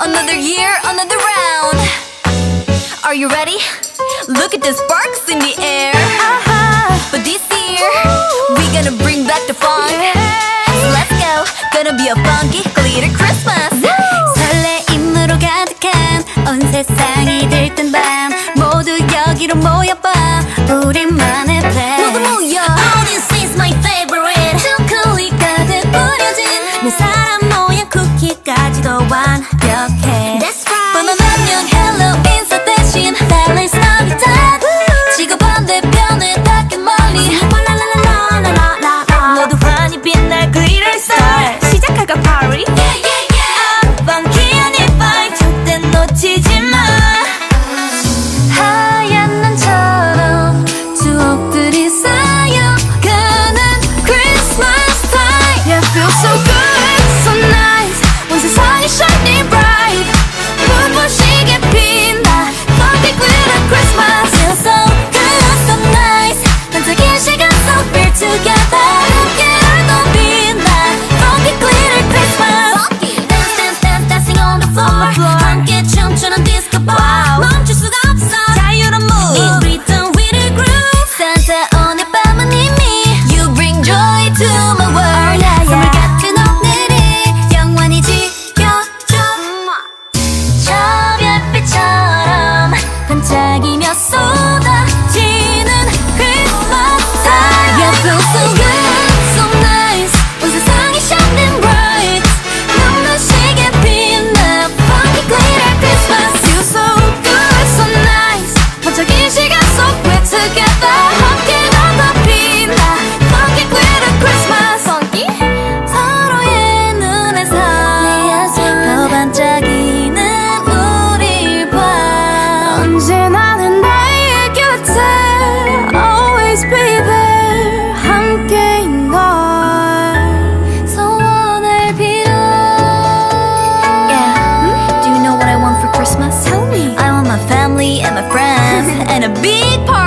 Another year, another round. Are you ready? Look at the sparks in the air. But this year, we gonna bring back the funk. So let's go. Gonna be a funky glitter Christmas. 설레임으로 가득한 온 세상이 들뜬 밤 모두 여기로 모여봐 우리만의 plan 모두 모여 Oh this is my favorite 초콜릿 가득 뿌려진 내 사람 모양 쿠키까지도 완벽 big part.